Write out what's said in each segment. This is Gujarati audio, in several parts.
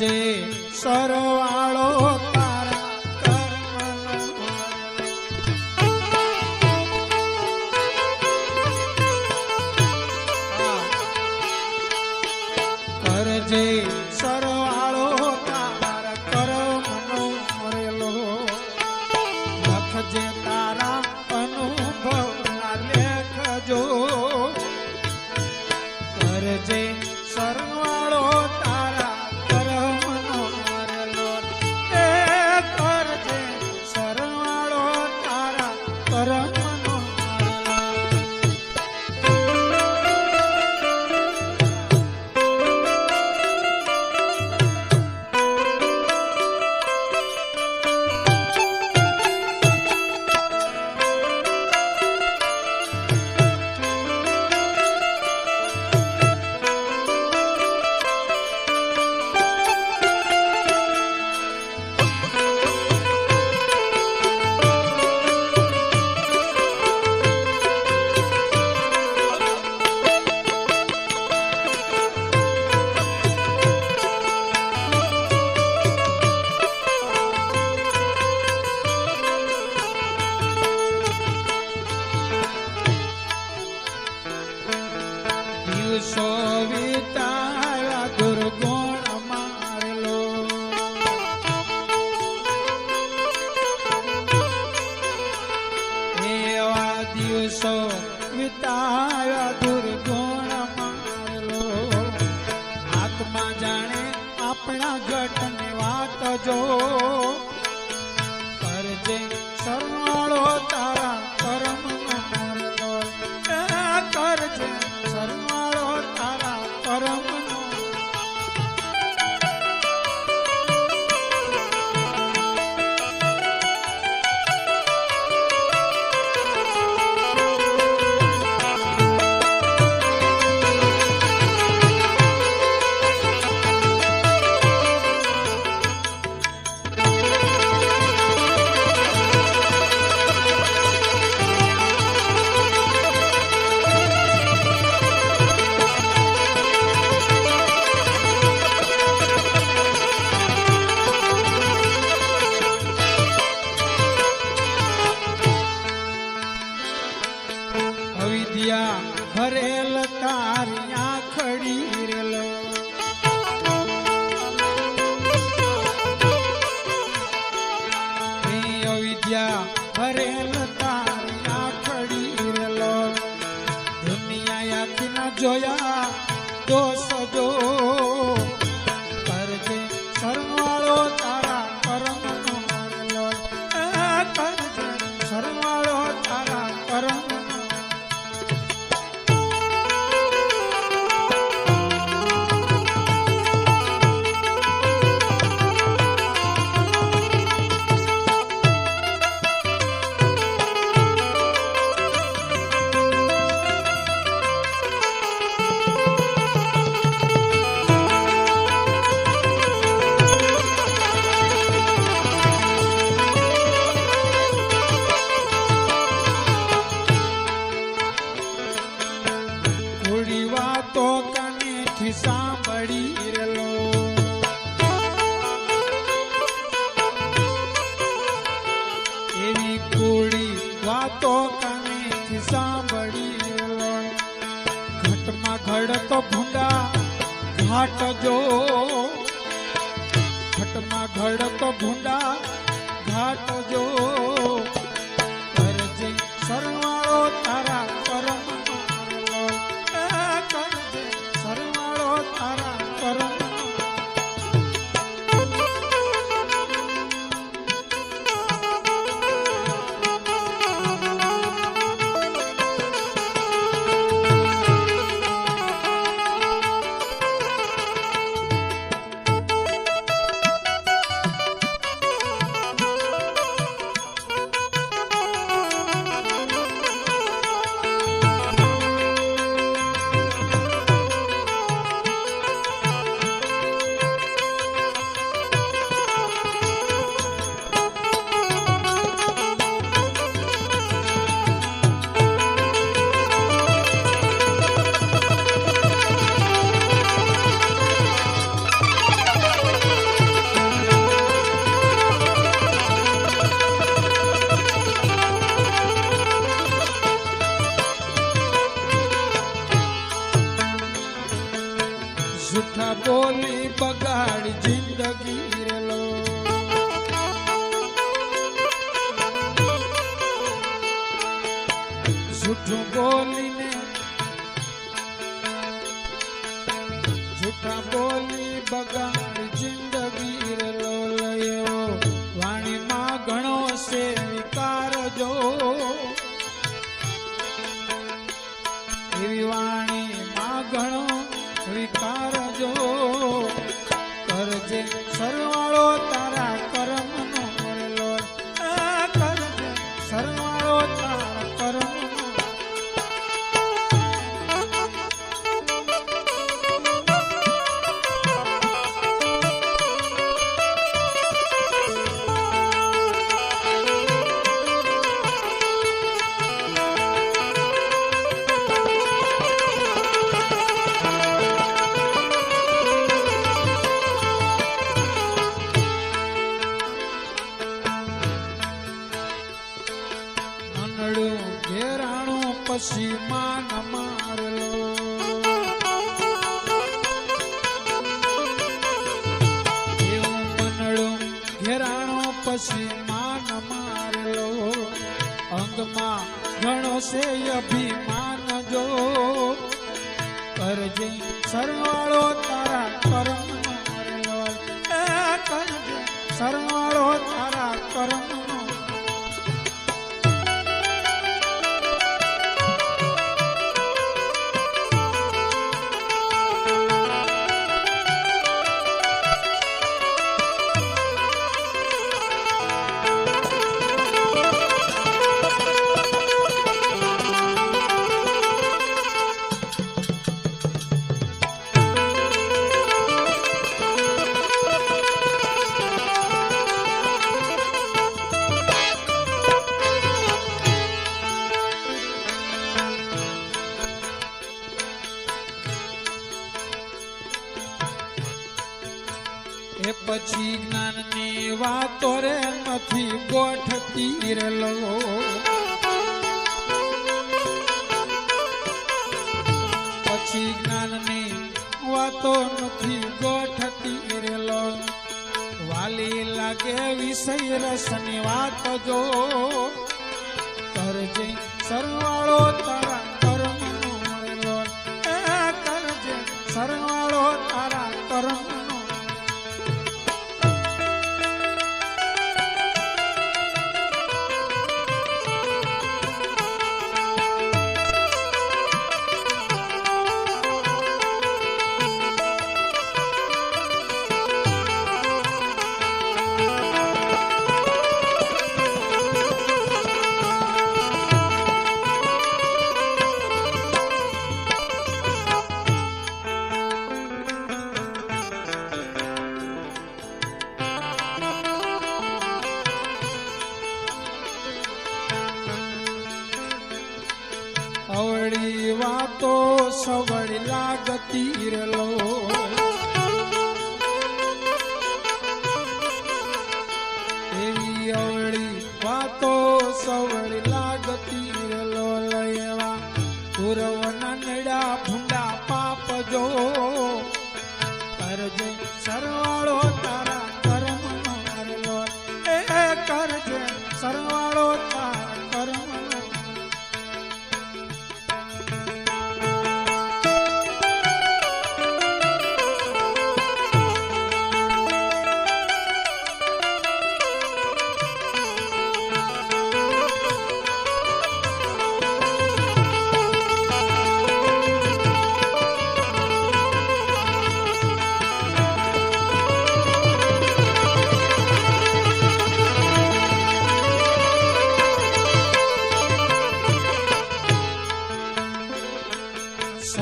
જે સરવાળો કરજે સરવાળો তারা Thank you. વાતો કનેથી સાંભળી ઘટમાં ઘડતો ભૂંડા ઘાટ જો. ઘટમાં ઘડતો ભૂંડા ઘાટ જો. જૂઠું બોલીને, જૂઠા બોલી બગાડ જિંદગી રે લોલયો વાણીમાં ઘણો છે વિકાર જો. એવી વાણીમાં ઘણો વિકાર માન મારલો એવું મનડું ઘેરાણું પછી માન મારલો અંગમાં ઘણો છે અભિમાન જો કરજે એ પછી જ્ઞાનની વાતો રે નથી ગોઠતી રેલો પછી જ્ઞાનની વાતો નથી ગોઠતી રેલો વાલી લાગે વિષય રસની વાત જો. કરજે સરવાળો તારા અવળી વાતો સવળી લાગતી રલો એવી અવળી વાતો સવળી લાગતી રલો લયવા પૂરવ નાનડા ભૂંડા પાપ જો કરજે સરવાળો તારા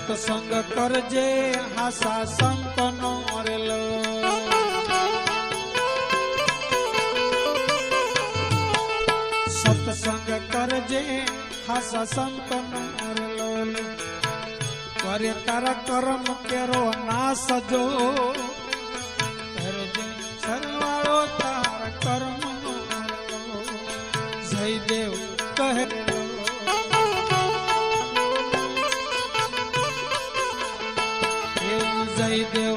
સત્સંગ કરજે હાસા સંતનો રેલો સત્સંગ કરજે હાસા સંતનો રેલો કરે તારા કર્મ કેરો ના સજો સરવાળો તારા કર્મનો જય દેવ કહે એવું જયદેવ